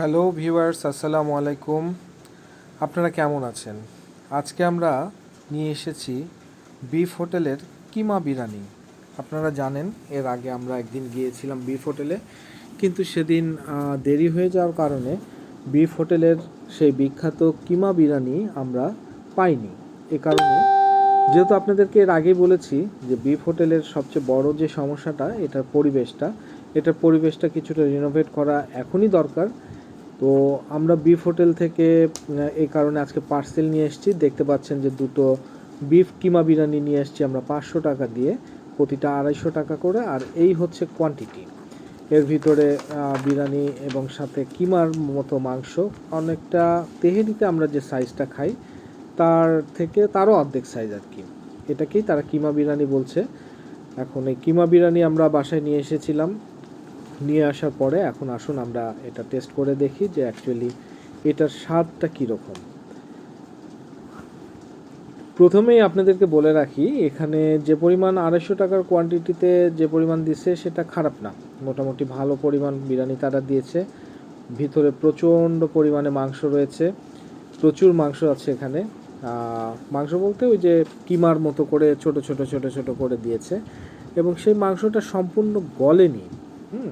Hello viewers, আসসালামু আলাইকুম। আপনারা কেমন আছেন? আজকে আমরা নিয়ে এসেছি বিফ হোটেলের কিমা বিরিয়ানি। আপনারা জানেন, এর আগে আমরা একদিন গিয়েছিলাম বিফ হোটেলে, কিন্তু সেদিন দেরি হয়ে যাওয়ার কারণে বিফ হোটেলের সেই বিখ্যাত কিমা বিরিয়ানি আমরা পাইনি। এ কারণে যেহেতু আপনাদেরকে এর আগেই বলেছি যে বিফ হোটেলের সবচেয়ে বড় যে সমস্যাটা, এটার পরিবেশটা এটার পরিবেশটা কিছুটা রিনোভেট করা এখনই দরকার। তো আমরা বিফ হোটেল থেকে এই কারণে আজকে পার্সেল নিয়ে এসেছি। দেখতে পাচ্ছেন যে দুটো বিফ কিমা বিরিয়ানি নিয়ে এসেছি আমরা পাঁচশো টাকা দিয়ে, প্রতিটা আড়াইশো টাকা করে। আর এই হচ্ছে কোয়ান্টিটি এর ভিতরে বিরিয়ানি এবং সাথে কিমার মতো মাংস। অনেকটা তেহেরিতে আমরা যে সাইজটা খাই, তার থেকে তারও অর্ধেক সাইজ আর কি। এটাকেই তারা কিমা বিরিয়ানি বলছে। এখন এই কিমা বিরিয়ানি আমরা বাসায় নিয়ে এসেছিলাম। নিয়ে আসার পরে এখন আসুন আমরা এটা টেস্ট করে দেখি যে অ্যাকচুয়ালি এটার স্বাদটা কীরকম। প্রথমেই আপনাদেরকে বলে রাখি, এখানে যে পরিমাণ আড়াইশো টাকার কোয়ান্টিটিতে যে পরিমাণ দিচ্ছে সেটা খারাপ না। মোটামুটি ভালো পরিমাণ বিরিয়ানি তারা দিয়েছে। ভিতরে প্রচণ্ড পরিমাণে মাংস রয়েছে। প্রচুর মাংস আছে এখানে। মাংস বলতে ওই যে কিমার মতো করে ছোট ছোট ছোট ছোট করে দিয়েছে। এবং সেই মাংসটা সম্পূর্ণ গলেনি। হুম?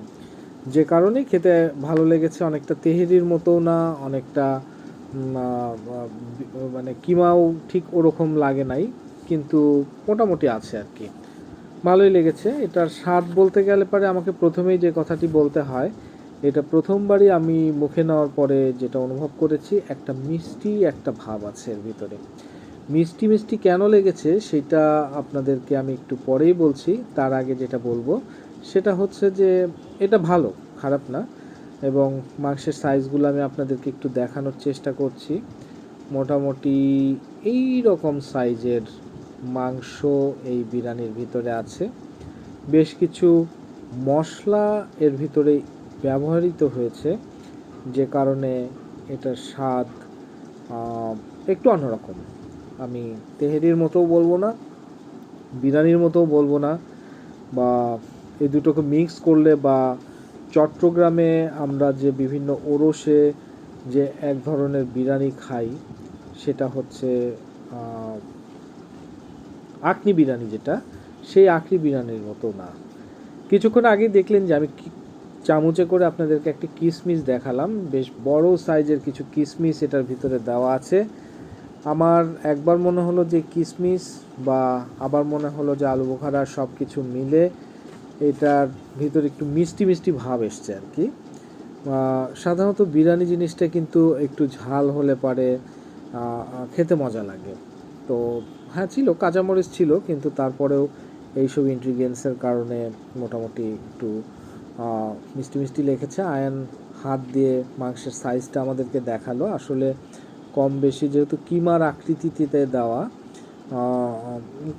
যে কারণে খেতে ভালো লেগেছে, অনেকটা তেহেরির মতো না, অনেকটা মানে কিমাও ঠিক ওরকম লাগে নাই, কিন্তু মোটামুটি আছে আর কি। ভালোই লেগেছে, এটার স্বাদ বলতে গেলে পরে আমাকে প্রথমেই যে কথাটি বলতে হয়, এটা প্রথমবারই আমি মুখে নেওয়ার পরে যেটা অনুভব করেছি, একটা মিষ্টি, একটা ভাব আছে এর ভিতরে। মিষ্টি মিষ্টি কেন লেগেছে, সেটা আপনাদেরকে আমি একটু পরেই বলছি, তার আগে যেটা বলব সেটা হচ্ছে যে এটা ভালো, খারাপ না। এবং মাংসের সাইজগুলো আমি আপনাদেরকে একটু দেখানোর চেষ্টা করছি। মোটামুটি এই রকম সাইজের মাংস এই বিরিয়ানির ভিতরে আছে। বেশ কিছু মশলা এর ভিতরে ব্যবহৃত হয়েছে, যে কারণে এটার স্বাদ একটু অন্যরকম। আমি তেহেরির মতোও বলব না, বিরিয়ানির মতোও বলব না, বা এই দুটোকে মিক্স করলে বা চট্টগ্রামে আমরা যে বিভিন্ন ওরসে যে এক ধরনের বিরিয়ানি খাই, সেটা হচ্ছে আকনি বিরিয়ানি যেটা, সেই আকনি বিরিয়ানির মতো না। কিছুক্ষণ আগে দেখলেন যে আমি চামচে করে আপনাদেরকে একটি কিসমিস দেখালাম। বেশ বড় সাইজের কিছু কিসমিস এটার ভিতরে দেওয়া আছে। আমার একবার মনে হলো যে কিসমিস বা আবার মনে হলো যে আলু বোখারা সব কিছু মিলে এটার ভিতরে একটু মিষ্টি মিষ্টি ভাব এসছে আর কি। সাধারণত বিরিয়ানি জিনিসটা কিন্তু একটু ঝাল হলে পারে খেতে মজা লাগে। তো হ্যাঁ ছিল, কাঁচামরিচ ছিল, কিন্তু তারপরেও এইসব ইনগ্রিডিয়েন্টসের কারণে মোটামুটি একটু মিষ্টি মিষ্টি লেখেছে আয়ান হাত দিয়ে মাংসের সাইজটা আমাদেরকে দেখাল। আসলে কম বেশি যেহেতু কিমার আকৃতিতে দেওয়া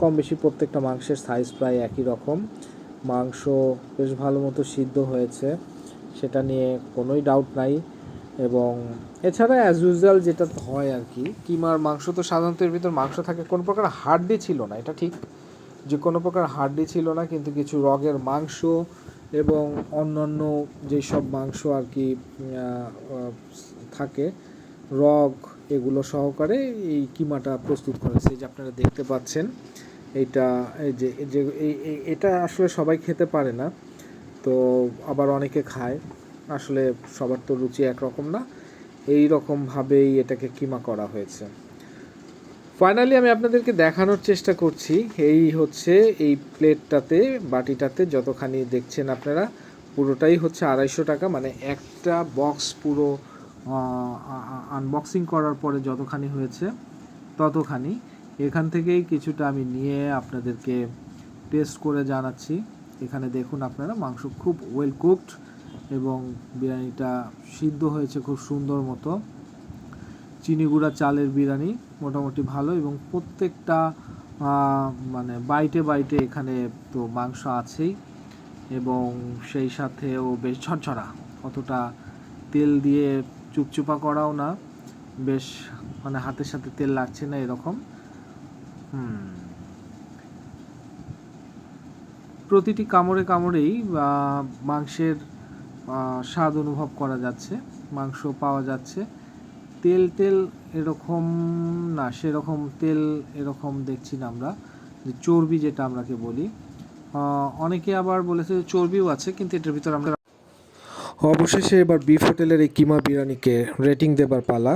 কম বেশি প্রত্যেকটা মাংসের সাইজ প্রায় একই রকম। মাংস বেশ ভালো মতো সিদ্ধ হয়েছে, সেটা নিয়ে কোনোই ডাউট নাই। এবং এছাড়া অ্যাজ ইউজুয়াল যেটা হয় আর কি, কিমার মাংস তো সাধারণত এর ভিতর মাংস থাকে, কোনো প্রকার হাড্ডি ছিল না, এটা ঠিক। যে কোনো প্রকার হাড্ডি ছিল না, কিন্তু কিছু রগের মাংস এবং অন্যান্য যেসব মাংস আর কি থাকে, রগ এগুলো সহকারে এই কিমাটা প্রস্তুত করেছে যে আপনারা দেখতে পাচ্ছেন। এই যে যে এটা আসলে সবাই খেতে পারে না। তো আবার অনেকে খায়। আসলে সবার তো রুচি একরকম না। এই রকমভাবেই এটাকে কিমা করা হয়েছে। ফাইনালি আমি আপনাদেরকে দেখানোর চেষ্টা করছি। এই হচ্ছে এই প্লেটটাতে, বাটিটাতে যতখানি দেখছেন আপনারা, পুরোটাই হচ্ছে আড়াইশো টাকা। মানে একটা বক্স পুরো আনবক্সিং করার পরে যতখানি হয়েছে, ততখানি। এখান থেকেই কিছুটা আমি নিয়ে আপনাদেরকে টেস্ট করে জানাচ্ছি। এখানে দেখুন আপনারা, মাংস খুব ওয়েল কুকড এবং বিরিয়ানিটা সিদ্ধ হয়েছে খুব সুন্দর মতো। চিনি গুঁড়া, চালের বিরিয়ানি মোটামুটি ভালো এবং প্রত্যেকটা মানে বাইটে বাইটে এখানে তো মাংস আছেই এবং সেই সাথেও বেশ ঝরঝরা। অতটা তেল দিয়ে চুপচুপা করাও না, বেশ মানে হাতের সাথে তেল লাগছে না এরকম। প্রতিটি কামড়ে কামড়েই মাংসের স্বাদ অনুভব করা যাচ্ছে, মাংস পাওয়া যাচ্ছে। তেল তেল এরকম না, সেরকম তেল এরকম দেখছি না আমরা, যে চর্বি যেটা আমরাকে বলি। অনেকে আবার বলেছে চর্বিও আছে, কিন্তু এটার ভিতরে আমরা অবশেষে এবার বিফ হোটেলের এই কিমা বিরিয়ানিকে রেটিং দেবার পালা।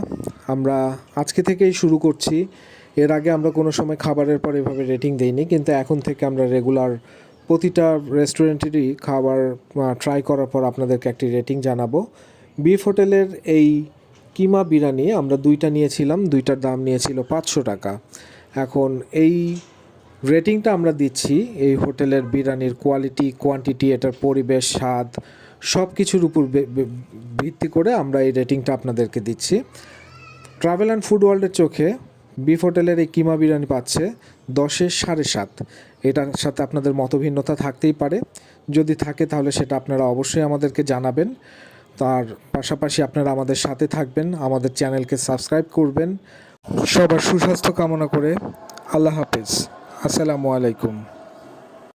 আমরা আজকে থেকেই শুরু করছি। এর আগে আমরা কোনো সময় খাবারের পর এভাবে রেটিং দেইনি, কিন্তু এখন থেকে আমরা রেগুলার প্রতিটা রেস্টুরেন্টেরই খাবার ট্রাই করার পর আপনাদেরকে একটি রেটিং জানাব। বিফ হোটেলের এই কিমা বিরিয়ানি আমরা দুইটা নিয়েছিলাম, দুইটার দাম নিয়েছিল পাঁচশো টাকা। এখন এই রেটিংটা আমরা দিচ্ছি, এই হোটেলের বিরিয়ানির কোয়ালিটি কোয়ান্টিটি এটার পরিবেশ, স্বাদ সব কিছুর উপর ভিত্তি করে আমরা এই রেটিংটা আপনাদেরকে দিচ্ছি। ট্রাভেল অ্যান্ড ফুড ওয়ার্ল্ডের চোখে বিফ হোটেলের এই কিমা বিরিয়ানি পাচ্ছে দশে সাড়ে সাত। এটার সাথে আপনাদের মতভিন্নতা থাকতেই পারে। যদি থাকে তাহলে সেটা আপনারা অবশ্যই আমাদেরকে জানাবেন। তার পাশাপাশি আপনারা আমাদের সাথে থাকবেন, আমাদের চ্যানেলকে সাবস্ক্রাইব করবেন। সবার সুস্বাস্থ্য কামনা করে আল্লাহ হাফেজ। আসসালামু আলাইকুম।